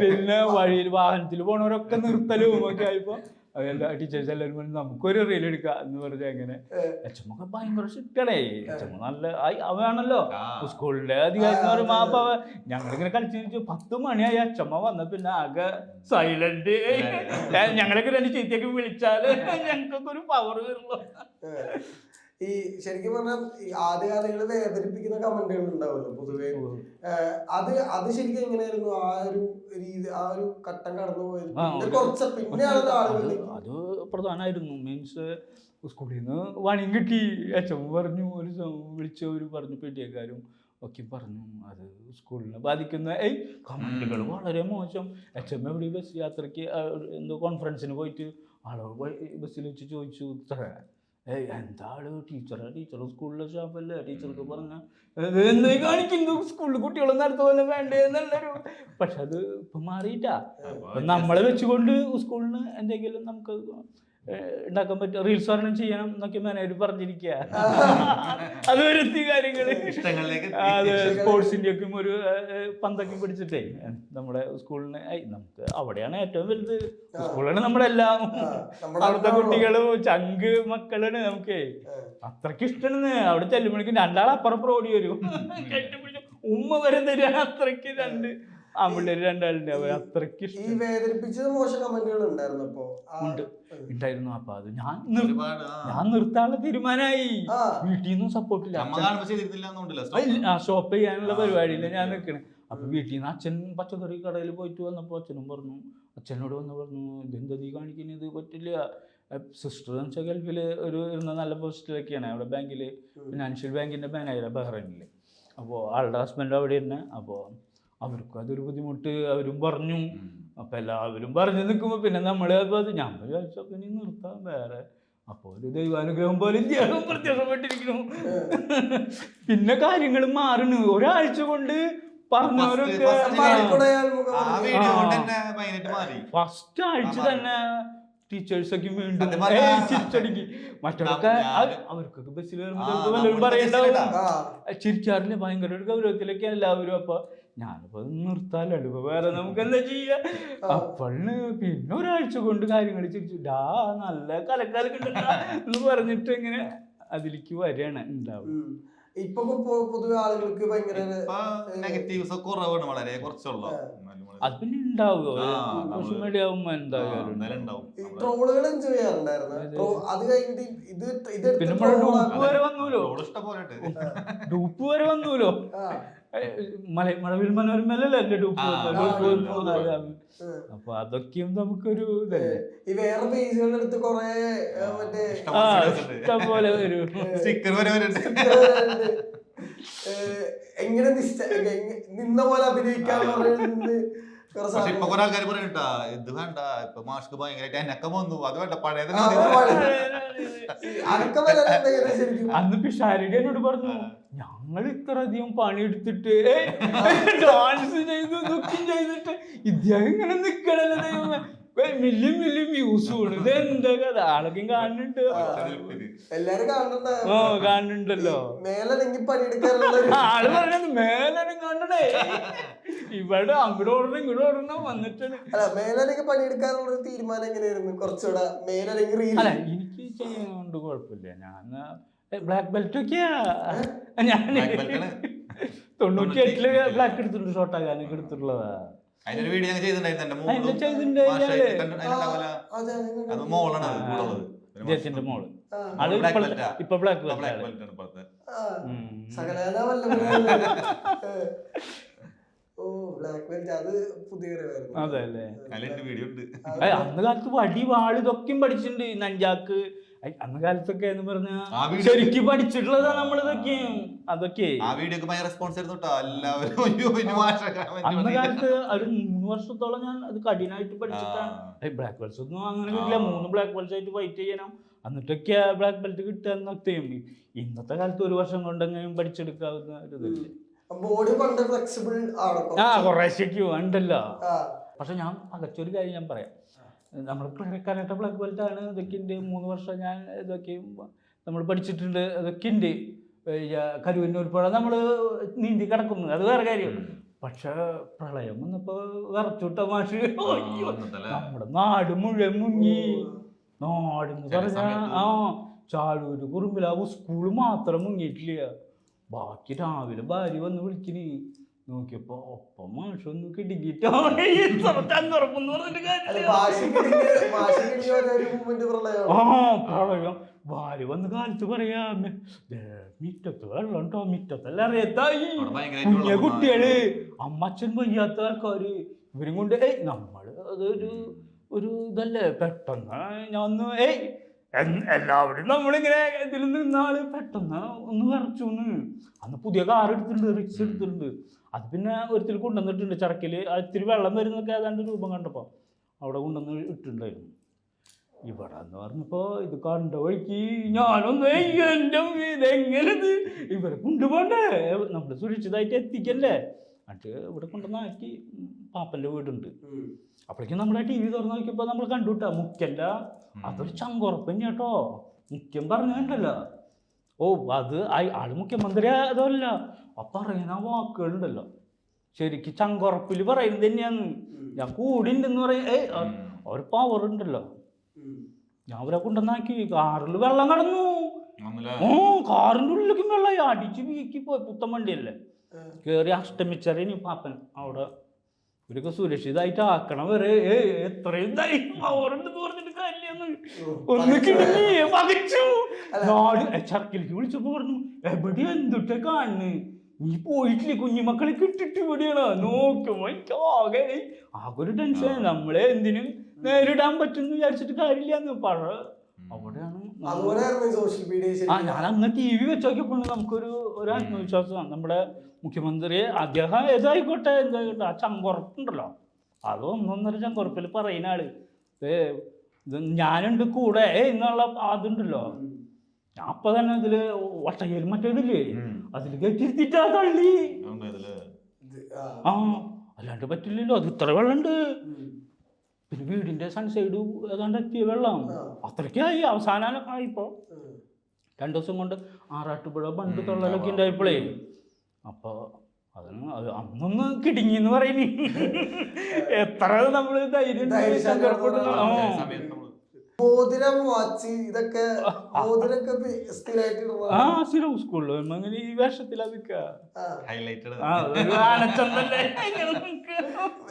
പിന്നെ വഴിയിൽ വാഹനത്തിൽ പോണവരൊക്കെ നിർത്തലും ഒക്കെ ആയപ്പോ എല്ലാ ടീച്ചേഴ്സ് എല്ലാവരും പറഞ്ഞു നമുക്കൊരു റീൽ എടുക്കാം എന്ന് പറഞ്ഞാൽ അങ്ങനെ. അച്ഛമ്മൊക്കെ ഭയങ്കര ഷിട്ടണേ അച്ഛമ്മ നല്ല അവയാണല്ലോ സ്കൂളിലെ അധികാരിമാരും മാപ്പ ഞങ്ങളിങ്ങനെ കളിച്ചു പത്ത് മണിയായി അച്ഛമ്മ വന്ന പിന്നെ ആകെ സൈലന്റ് ഞങ്ങളൊക്കെ രണ്ട് ചീത്തയൊക്കെ വിളിച്ചാൽ ഞങ്ങൾക്കൊക്കെ ഒരു പവർ വരുള്ളൂ. ഈ ശരിക്കും പറഞ്ഞാൽ ഈ ആദ്യകാലങ്ങളിൽ വേദനിപ്പിക്കുന്ന കമന്റുകൾ ഉണ്ടാവുമല്ലോ പൊതുവെ. അത് അത് ശരിക്കും എങ്ങനെയായിരുന്നു? ആ ഒരു രീതി ആ ഒരു ഘട്ടം കടന്നു പോയത്? കുറച്ച് പിന്നെയാണ് അത് അത് പ്രധാനമായിരുന്നു. മീൻസ് സ്കൂളിൽ നിന്ന് വണിയും കിട്ടി. അച്ഛൻ പറഞ്ഞു ഒരു വിളിച്ച ഒരു പറഞ്ഞു പെട്ടിയക്കാരും ഒക്കെ പറഞ്ഞു അത് സ്കൂളിനെ ബാധിക്കുന്ന ഏയ് കമന്റുകൾ വളരെ മോശം. എച്ച് എം എവിടെ ബസ് യാത്രയ്ക്ക് എന്തോ കോൺഫറൻസിന് പോയിട്ട് ആളോ ബസ്സിൽ വെച്ച് ചോദിച്ചു ഇത്ര ഏയ് എന്താണ് ടീച്ചറെ ടീച്ചർ സ്കൂളിലെ സ്റ്റാഫല്ലേ ടീച്ചർക്ക് പറഞ്ഞ എന്ത് കാണിക്കുന്നു സ്കൂളിൽ കുട്ടികളൊന്നും നടത്ത പോലെ വേണ്ടേ എന്നുള്ളൊരു <laughs> പക്ഷെ അത് ഇപ്പം മാറിയിട്ടാ. നമ്മളെ വെച്ചുകൊണ്ട് സ്കൂളിന് എന്തെങ്കിലും നമുക്ക് ഉണ്ടാക്കാൻ പറ്റും. റീൽസ് വരണം ചെയ്യണം എന്നൊക്കെ മാനേജർ പറഞ്ഞിരിക്കുക <laughs> അത് വരുത്തി കാര്യങ്ങൾ. അത് സ്പോർട്സിന്റെ ഒക്കെ ഒരു പന്തൊക്കെ പിടിച്ചിട്ടേ നമ്മുടെ സ്കൂളിന് നമുക്ക് അവിടെയാണ് ഏറ്റവും വലുത്. സ്കൂളാണ് നമ്മളെല്ലാം. അവിടുത്തെ കുട്ടികളും ചങ്ക് മക്കളാണ് നമുക്ക്. അത്രയ്ക്ക് അത്രയ്ക്ക് ഇഷ്ടമാണ്. അവിടെ ചെല്ലുമ്പോഴേക്കും രണ്ടാളപ്പുറപ്പുറം ഓടി വരും. കെട്ടിപ്പിടിച്ച് ഉമ്മ വരെ തരാൻ അത്രയ്ക്ക് രണ്ട്. ആമ്പിള്ളേര് രണ്ടാളുണ്ട് അവർ അത്രയ്ക്ക് ഈ ഇഷ്ടം. വേദനിപ്പിച്ചത് മോശം കമന്റുകൾ ഉണ്ടായിരുന്നു അപ്പൊ ആ- ഉണ്ട്. ഉണ്ടായിരുന്നു. അപ്പൊ അത് ഞാൻ നിർ- ഒരുപാട് ആ. ഞാൻ നിർത്താനുള്ള തീരുമാനമായി. ആ. വീട്ടിൽ നിന്നും സപ്പോർട്ടില്ല നമ്മ കാണുമ്പോ ചെയ്തിരുന്നില്ല എന്നുണ്ടല്ലോ ആ സ്റ്റോപ്പ് ചെയ്യാനുള്ള ആ, പരിപാടിയില്ല. ഞാൻ. നിൽക്കണേ അപ്പൊ വീട്ടിൽ നിന്ന് അച്ഛൻ പച്ചക്കറി കടയിൽ പോയിട്ട് വന്നപ്പോൾ അച്ഛനും പറഞ്ഞു അച്ഛനോട് വന്ന് പറഞ്ഞു ഇതെന്താ നീ കാണിക്കുന്നത് ഇത് പറ്റില്ല. സിസ്റ്റർ എന്ന് വെച്ചാൽ ഗൾഫിൽ ഒരു ഇരുന്ന നല്ല പോസ്റ്റിലൊക്കെയാണ്. അവിടെ ബാങ്കിൽ ഫിനാൻഷ്യൽ ബാങ്കിന്റെ മാനേജർ ബഹ്റൈനിൽ അപ്പോൾ ആളുടെ ഹസ്ബൻഡ് അവിടെ ഇരുന്ന് അപ്പോൾ അവർക്കും അതൊരു ബുദ്ധിമുട്ട്. അവരും പറഞ്ഞു. അപ്പം എല്ലാവരും പറഞ്ഞു നിൽക്കുമ്പോൾ പിന്നെ നമ്മളെ അപ്പോൾ അത് ഞാൻ വിചാരിച്ചു അപ്പം ഇനി നിർത്താം വേറെ. അപ്പോൾ ഒരു ദൈവാനുഗ്രഹം പോലെ ധ്യാനം പ്രത്യക്ഷപ്പെട്ടിരിക്കുന്നു <laughs> പിന്നെ കാര്യങ്ങൾ മാറണു ഒരാഴ്ച കൊണ്ട് പറഞ്ഞവരൊക്കെ ഫസ്റ്റ് ആഴ്ച. തന്നെ ടീച്ചേഴ്സൊക്കെ വീണ്ടും ചിരിച്ചടിക്ക്. മറ്റൊക്കെ അവർക്കൊക്കെ ബസ്സിൽ വരുമ്പോൾ വല്ലവരും പറയണ്ടാവും. ചിരിക്കാറില്ല ഭയങ്കര ഒരു ഗൗരവത്തിലൊക്കെയാണ് എല്ലാവരും അപ്പൊ ഞാനിപ്പോ നിർത്താലോ ഇപ്പൊ വേറെ നമുക്ക് എന്താ ചെയ്യാ അപ്പണ് പിന്നെ ഒരാഴ്ച കൊണ്ട് കാര്യങ്ങൾ ചിരിച്ചു ഡാ നല്ല കലക്കാലൊക്കെ എന്ന് പറഞ്ഞിട്ട് ഇങ്ങനെ അതിലേക്ക് വരികയാണ് ഉണ്ടാവും. ഇപ്പൊ പൊതുവെ ആളുകൾക്ക് ഭയങ്കര നെഗറ്റീവ്സ് കുറവാണ് വളരെ കുറച്ചുള്ളൂ. അത് പിന്നെ ഉണ്ടാവുക. സോഷ്യൽ മീഡിയ ആവുമ്പോ എന്തായാലും ട്രോളുകൾ എൻജോയ് ചെയ്യാറുണ്ടായിരുന്നു. അതെ. ട്രോ- അത് കഴിഞ്ഞിട്ട് ഇത് ഇത് പിന്നെ ഡൂപ്പ് വരെ വന്നൂലോ. ഡൂപ്പ് വരെ വന്നൂലോ? മല മഴവിൽ മനോരമയിലല്ലേ എന്റെ ഡൂപ്പ്. അപ്പൊ അതൊക്കെയും നമുക്കൊരു ഇതല്ലേ? ഈ വേറെ പേജുകളുടെ അടുത്ത് കൊറേ ഏ, മറ്റേ ഇഷ്ടം പോലെ videos ഉണ്ട്. ഇഷ്ടം പോലെ വരും. സ്റ്റിക്കർ എങ്ങനെ നിന്ന പോലെ അഭിനയിക്കാൻ പറയുന്നത് പക്ഷെ ഇപ്പൊ സാധനം- കുറെ ആൾക്കാർ പറയണ്ടാ ഇത് വേണ്ട ഇപ്പൊ മാഷ്ക്ക് ഭയങ്കരമായിട്ട് എനക്കം വന്നു അത് വേണ്ട പഴയത് ആ, മതി. അത് ഈ അനക്കം വരാൻ എന്തെങ്കിലും ശരിക്കും? അന്ന് പിഷാരിയുടെ എന്നോട് പറഞ്ഞു ഞങ്ങൾ ഇത്ര അധികം പണിയെടുത്തിട്ട് ഡാൻസ് ചെയ്തു ദുഃഖം ചെയ്തിട്ട് ഇദ്ദേഹം ഇങ്ങനെ നിക്കണല്ലോ ദൈവമേ. മില്യം മില്യം വ്യൂസ് ഇത് എന്താ കഥ ആളൊക്കെയും കാണുന്നുണ്ട്. എല്ലാരും ഓ കാണുന്നുണ്ടല്ലോ. ആൾ പറഞ്ഞത് മേലും കണ്ടണേ ഇവിടെ അങ്ങോട്ട് ഓടണം ഇങ്ങോട്ട് ഓടണം വന്നിട്ടാണ് അല്ല മേലനങ്ങി പണിയെടുക്കാനുള്ള ഒരു തീരുമാനം എങ്ങനെയായിരുന്നു? കുറച്ചുകൂടെ അല്ല എനിക്ക് കുഴപ്പമില്ല. ഞാൻ ബ്ലാക്ക് ബെൽറ്റ് ഒക്കെയാ ഞാൻ. തൊണ്ണൂറ്റി എട്ടിൽ ബ്ലാക്ക് എടുത്തിട്ടുണ്ട് ഷോർട്ടാക്കാനൊക്കെ എടുത്തിട്ടുള്ളതാ. അതിനൊരു വീഡിയോ ഞാൻ ചെയ്തിട്ടുണ്ടായിരുന്നു. മോൾ മോളാണ് ജയത്തിന്റെ. ഇപ്പൊ ബ്ലാക്ക് അത് അല്ലേ? അന്ന് കാലത്ത് വടി വാൾ ഇതൊക്കെയും പഠിച്ചിട്ടുണ്ട്. നഞ്ചാക്ക് അന്ന് കാലത്തൊക്കെ എന്ന് പറഞ്ഞാൽ ശരിക്കും പഠിച്ചിട്ടുള്ളതാ നമ്മളിതൊക്കെ. അതൊക്കെ. അന്ന് കാലത്ത് ഒരു മൂന്ന് വർഷത്തോളം ഞാൻ അത് കഠിനായിട്ട് പഠിച്ചിട്ടാണ്. ബ്ലാക്ക് ബെൽറ്റ്സ് ഒന്നും അങ്ങനെ കിട്ടില്ല. മൂന്ന് ബ്ലാക്ക് ബെൽറ്റ്സ് ആയിട്ട് ഫൈറ്റ് ചെയ്യണം. എന്നിട്ടൊക്കെ ബ്ലാക്ക് ബെൽറ്റ് കിട്ടുക എന്നൊക്കെയും ഇന്നത്തെ കാലത്ത് ഒരു വർഷം കൊണ്ടെങ്കിലും പഠിച്ചെടുക്കാവുന്ന ഒരു ഇതല്ലേ. ബോഡി പണ്ട് ഫ്ലെക്സിബിൾ ആണ് ആ. കുറേശ്ശേക്ക് ഉണ്ടല്ലോ. പക്ഷെ ഞാൻ പകച്ചൊരു കാര്യം ഞാൻ പറയാം. നമ്മൾ കരാട്ട ബ്ലാക്ക് ബെൽറ്റ് ആണ് ഇതൊക്കെ ഉണ്ട് മൂന്ന് വർഷം ഞാൻ ഇതൊക്കെ നമ്മൾ പഠിച്ചിട്ടുണ്ട് അതൊക്കെ ഉണ്ട് കരുവന്നൂർ ഉൾപ്പെടെ നമ്മൾ നീന്തി കിടക്കുന്നു. അത് വേറെ കാര്യം. പക്ഷെ പ്രളയം വന്നപ്പോ വിറച്ചുട്ട മാഷ്? നമ്മുടെ നാട് മുഴുവൻ മുങ്ങി. നാടെന്ന് ചില ആ ചാഴൂര് കുറുമ്പിലാവ് സ്കൂൾ മാത്രം മുങ്ങിയിട്ടില്ല. ബാക്കി രാവിലെ ഭാര്യ വന്ന് വിളിച്ചിന് നോക്കിയപ്പോ ഒപ്പം മാഷൊന്ന് കിടുങ്ങിട്ടോ. ചങ്ങുറപ്പെന്ന് പറഞ്ഞിട്ട് അല്ല കാര്യമില്ല. ആ പ്രളയം. ഭാര്യ വന്ന് കാലത്ത് പറയാ. "മെ- ദേ, മിറ്റത്ത് വെള്ളം ഉണ്ടോ? മിറ്റത്തല്ല അറിയത്തായി കുഞ്ഞ കുട്ടികൾ. അമ്മച്ചൻ വയ്യാത്ത ആൾക്കാര്. ഇവരും കൊണ്ട് ഏയ് നമ്മൾ അതൊരു ഒരു ഇതല്ലേ? പെട്ടെന്ന് ഞാൻ ഒന്ന് ഏയ് എല്ലാവരും നമ്മളിങ്ങനെ ഇതിൽ നിന്നാൾ പെട്ടെന്ന് ഒന്ന് വരച്ചു അന്ന് പുതിയ കാർ എടുത്തിട്ടുണ്ട് റിച്ച് എടുത്തിട്ടുണ്ട്. അത് പിന്നെ ഒരുത്തിൽ കൊണ്ടുവന്നിട്ടുണ്ട് ചറക്കിൽ ഇത്തിരി വെള്ളം വരുന്നൊക്കെ ഏതാണ്ട് രൂപം കണ്ടപ്പോൾ അവിടെ കൊണ്ടുവന്ന് ഇട്ടിട്ടുണ്ടായിരുന്നു. ഇവിടെ എന്ന് പറഞ്ഞപ്പോ ഇത് കണ്ട വഴിക്ക് ഞാനൊന്ന് "ഏയ് എന്റെ ഇവരെ കൊണ്ടുപോകണ്ടേ നമ്മൾ സുരക്ഷിതമായിട്ട് എത്തിക്കല്ലേ? എന്നിട്ട് ഇവിടെ കൊണ്ടുവന്നാക്കി പാപ്പന്റെ വീടുണ്ട്. അപ്പോഴേക്കും നമ്മളെ ടി വി തുറന്ന് നോക്കിയപ്പോൾ നമ്മൾ കണ്ടുട്ടാ മുക്കല്ല. അതൊരു ചങ്കുറപ്പ് തന്നെ കേട്ടോ. മുഖ്യം പറഞ്ഞു പറഞ്ഞുണ്ടല്ലോ ഓ അത് ആൾ ആൾ മുഖ്യമന്ത്രി അതല്ല. ആ പറയുന്ന വാക്കുകളുണ്ടല്ലോ. ശരിക്ക് ചങ്കുറപ്പിൽ പറയുന്നത് തന്നെയാണ്. ഞാൻ കൂടി ഉണ്ടെന്ന് പറയും. ഏയ് അവർ പവർ ഉണ്ടല്ലോ. ഞാൻ അവരെ കൊണ്ടുവന്നാക്കി. കാറിൽ വെള്ളം കടന്നു. ഓ കാറിന്റെ ഉള്ളിലേക്കും വെള്ളം. അടിച്ച് വീക്കി പോയി. പുത്തൻ വണ്ടിയല്ലേ. കേറി കയറി അഷ്ടമിച്ചറിയ പാപ്പൻ അവിടെ. ഇവരൊക്കെ സുരക്ഷിതമായിട്ട് ആക്കണം വരെ ഏ എത്രയും പവറുണ്ടെന്ന് പറഞ്ഞിട്ട് കാര്യമെന്ന് ഒന്ന് കിടങ്ങി പകച്ചു നാട് ചർക്കിലേക്ക് വിളിച്ചപ്പോ പറഞ്ഞു എവിടെ എന്തുട്ടെ കാണുന്നു? നീ പോയിട്ടില്ലേ കുഞ്ഞുമക്കളെ കിട്ടിട്ട് ഇവിടെയാണ്. നോക്കുമ്പോ എനിക്ക് ആകെ ആകെ ഒരു ടെൻഷൻ നമ്മളെ എന്തിനും നേരിടാൻ പറ്റും വിചാരിച്ചിട്ട് കാര്യമില്ല പഴ അവിടെയാണ് നമ്മൾ അതുപോലെയായിരുന്നു സോഷ്യൽ മീഡിയ ആ ഞാൻ അന്ന് ടി വി വെച്ച് നോക്കിയപ്പോൾ നമുക്കൊരു ഒരു ആത്മവിശ്വാസമാണ്. നമ്മുടെ മുഖ്യമന്ത്രി അദ്ദേഹം ഏതായിക്കോട്ടെ എന്തായിക്കോട്ടെ ആ ചങ്കുറപ്പുണ്ടല്ലോ. അത് ഒന്നൊന്നര ചങ്കുറപ്പിൽ പറയുന്ന ആൾ. ഏ ഇത് ഞാനുണ്ട് കൂടെ. എന്നുള്ള അതുണ്ടല്ലോ ഞാൻ അപ്പൊ തന്നെ ഇതിൽ ഒട്ടയിൽ മറ്റേതില്ലേ. അതിൽ കെട്ടിരുത്തിട്ടാ തള്ളി. ആ. അല്ലാണ്ട് പറ്റില്ലല്ലോ. അത് ഇത്ര വെള്ളമുണ്ട്. പിന്നെ വീടിന്റെ സൺസൈഡ് ഏതാണ്ട് എത്തിയ വെള്ളം. അത്രയ്ക്കായി അവസാനം ആയിപ്പോ രണ്ടു ദിവസം കൊണ്ട് ആറാട്ടുപുഴ ബണ്ട് തള്ളലൊക്കെ ഉണ്ടായപ്പോഴേ അപ്പൊ അതിന് അത് അന്നൊന്ന് കിടുങ്ങി എന്ന് പറയുന്നു എത്ര നമ്മൾ ധൈര്യം മോതിരം വാച്ച് ഇതൊക്കെ മോതിരൊക്കെ പി- സ്ഥിരമായിട്ട് ആ സ്ഥിരം സ്കൂളിൽ അങ്ങനെ ഈ വേഷത്തിലാ നിക്കാ.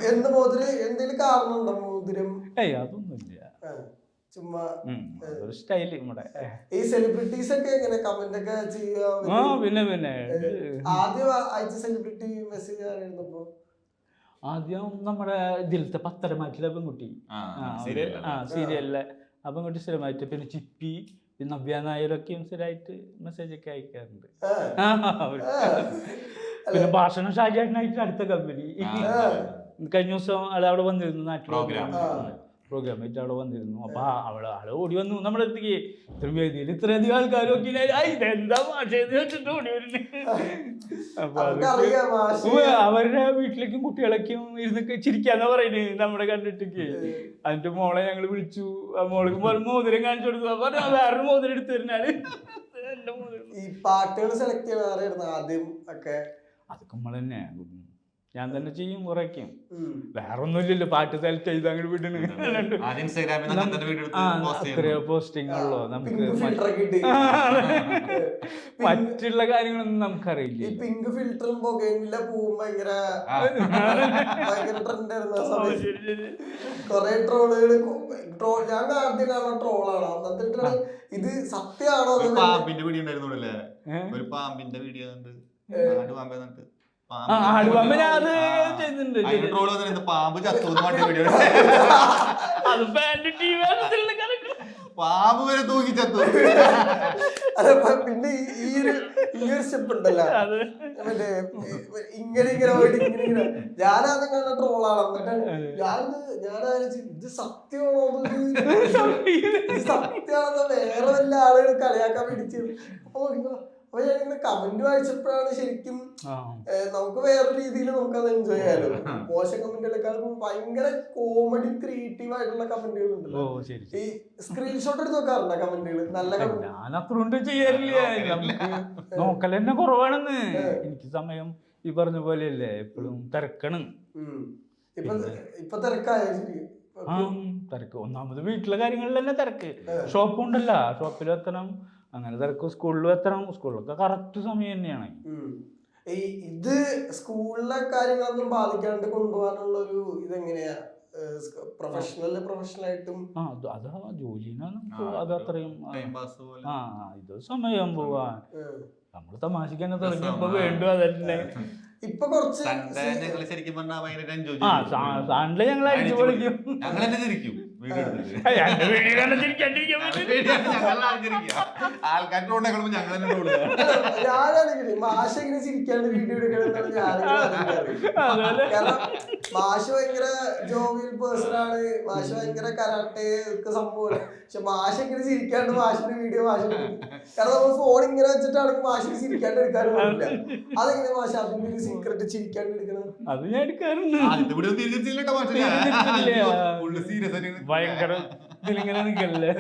എന്ത് മോതിരം എന്തെങ്കിലും കാരണമുണ്ടോ മോതിരം? ഏയ് അതൊന്നുമില്ല. ചുമ്മാ ഒരു അതൊരു സ്റ്റൈൽ നമ്മുടെ ഈ സെലിബ്രിറ്റീസ് ഒക്കെ എങ്ങനെ കമന്റ് ഒക്കെ ആ പിന്നെ പിന്നെ ആദ്യം അയച്ച സെലിബ്രിറ്റി മെസ്സേജ് ആയിരുന്നപ്പോ ആദ്യം നമ്മുടെ ഇതിലത്തെ പത്തരമാറ്റിലെ പെൺകുട്ടി ആ? സീരിയലിലെ ആ പെൺകുട്ടി സ്ഥിരമായിട്ട് പിന്നെ ചിപ്പി പിന്നെ നവ്യ നായരൊക്കെയും സ്ഥിരമായിട്ട് മെസ്സേജ് ഒക്കെ അയക്കാറുണ്ട്. പിന്നെ ഭാഷണം ഷാജാട്ടിനായിട്ട് അടുത്ത കമ്പനി. കഴിഞ്ഞ ദിവസം അയാൾ അവിടെ വന്നിരുന്നു നാട്ടിൽ. പ്രോഗ്രാം അവിടെ വന്നിരുന്നു. അപ്പൊ അവൾ ആൾ ഓടി വന്നു. നമ്മുടെ അടുത്തേക്ക് ത്രിവേദിയിൽ ഇത്രയധികം ആൾക്കാർ നോക്കി ഇതെന്താ ഓടി അവരുടെ വീട്ടിലേക്കും കുട്ടികളൊക്കെയും ഇരുന്ന് ചിരിക്കാന്നാ പറയുന്നത് നമ്മുടെ കണ്ടിട്ടേക്ക്. അതിന്റെ മോളെ ഞങ്ങൾ വിളിച്ചു. ആ മോൾക്ക് മോൾ മോതിരം കാണിച്ചു കൊടുത്തു. അപ്പൊ പറഞ്ഞു, "ആ, വേറൊരു മോതിരം എടുത്തു തരുന്നാൽ ഈ പാട്ടുകൾ സെലക്ട് ചെയ്യണ ആദ്യം ഒക്കെ? അതൊക്കെ നമ്മൾ തന്നെ. ഞാൻ തന്നെ ചെയ്യും കുറയ്ക്കും. വേറെ ഒന്നുമില്ലല്ലോ പാട്ട് സെലക്ട് ചെയ്ത് അങ്ങോട്ട് വിടണ്. രണ്ട് ഇൻസ്റ്റാഗ്രാമിൽ തന്നെ വീഡിയോ എടുത്ത് പോസ്റ്റ് അത്രയോ നമുക്ക് മറ്റുള്ള കാര്യങ്ങളൊന്നും ഈ നമുക്കറിയില്ല പിങ്ക് ഫിൽറ്ററും പുകയില്ല പൂവും ഭയങ്കര. കൊറേ ട്രോളുകൾ ട്രോൾ ഞാൻ ആദ്യം കാണുന്ന ട്രോളാണ് എന്നിട്ടാണ് ഇത് സത്യമാണോ ഒരു പാമ്പിന്റെ വീഡിയോ ഉണ്ടായിരുന്നു അല്ലേ ഏ? ഒരു പാമ്പിന്റെ വീഡിയോ കണ്ട് ആടുപാമ്പ് ഞാൻ അത് ചെയ്തിട്ടുണ്ട്, ചെയ്തിട്ടുണ്ട്. ട്രോൾ വന്നിട്ട് പാമ്പ് ചത്തു വീഡിയോ <laughs> അത് പാമ്പ് വരെ തൂക്കി ചത്തു. പിന്നെ ഈ- ഒരു ഈ ഒരു സ്റ്റെപ്പ് ഉണ്ടല്ലോ. മറ്റേ ഇങ്ങനെ ഇങ്ങനെ പോയിട്ട് ഇങ്ങനെ ഇങ്ങനെ. ഞാനത് കണ്ട ട്രോളാണ് എന്നിട്ട് ഞാൻ ഞാൻ ഇത് സത്യമാണോ <laughs> ഇത് സത്യമാണെന്ന് വേറെ വല്ല ആളുകൾ കളിയാക്കാൻ വേണ്ടി അപ്പൊ ഞാൻ ഇന്ന് കമന്റ് വായിച്ചപ്പോഴാണ് ശരിക്കും നമുക്ക് വേറെ രീതിയിൽ നമുക്ക് അത് എൻജോയ് ചെയ്യാലോ മോശം കമന്റുകളെക്കാളും ഭയങ്കര കോമഡി ക്രിയേറ്റീവ് ആയിട്ടുള്ള കമന്റുകൾ ഓ ഉണ്ടല്ലോ. ശരി ഈ സ്ക്രീൻഷോട്ട് എടുത്ത് നോക്കാറുണ്ടോ കമന്റുകൾ നല്ല കമന്റ് ഞാൻ അത്രണ്ട് ചെയ്യാറില്ല തന്നെ കുറവാണെന്ന്. എനിക്ക് സമയം ഈ പറഞ്ഞ പോലെയല്ലേ എപ്പോഴും തിരക്കണം. ഇപ്പൊ തിരക്കായ ആ തിരക്ക്. ഒന്നാമത് വീട്ടിലെ കാര്യങ്ങളിൽ തന്നെ തിരക്ക്. ഷോപ്പ് ഉണ്ടല്ല ഷോപ്പിൽ എത്തണം അങ്ങനെ തിരക്ക്. സ്കൂളിലും എത്തണം. സ്കൂളിലൊക്കെ കറക്റ്റ് സമയം തന്നെയാണ്. ഈ ഇത് സ്കൂളിലെ കാര്യങ്ങളൊന്നും ബാധിക്കാണ്ട് കൊണ്ടുപോകാനുള്ള ഒരു ഇതെങ്ങനെയാ? പ്രൊഫഷണൽ പ്രൊഫഷണൽ ആയിട്ടും? ആ അത് അതാ ജോലിനാ നമുക്ക് അത് അത്രയും ആ, പോലെ. ആ ഇത് സമയം നമ്മൾ തമാശക്ക് തന്നെ തുടങ്ങിയപ്പോ വേണ്ടു അതന്നെ ഇപ്പൊ കുറച്ച് സൺഡേ ഞങ്ങൾ ശരിക്കും പറഞ്ഞാൽ ഭയങ്കര എൻജോയ് ആ സാണ്ടിൽ ഞങ്ങൾ അടിച്ചു പൊളിക്കും. ഞങ്ങൾ തന്നെ ചിരിക്കും. ആൾക്കാരുടെ ഞങ്ങൾ ഞാനാണെങ്കിൽ മാഷ ഇങ്ങനെ ചിരിക്കാണ്ട് വീഡിയോ എടുക്കണം കാരണം മാഷ് ഭയങ്കര ജോവിയൽ പേഴ്സൺ ആണ്. മാഷ് ഭയങ്കര കരാട്ടെ ഒക്കെ സംഭവമാണ്. പക്ഷെ മാഷ് ഇങ്ങനെ ചിരിക്കാണ്ട് മാഷിന്റെ വീഡിയോ മാഷ് കാരണം നമ്മൾ ഫോൺ ഇങ്ങനെ വെച്ചിട്ടാണ് മാഷിന് ചിരിക്കാണ്ട് എടുക്കാനും പറ്റില്ല അതെങ്ങനെ മാഷ? അതിന്റെ ഒരു സീക്രട്ട് ചിരിക്കാണ്ട് എടുക്കണം അത് ഞാൻ എടുക്കാറുണ്ട്. സീരിയസ് ആയിട്ട് ഭയങ്കര ഇതിലിങ്ങനെ നിക്കല്ലേ?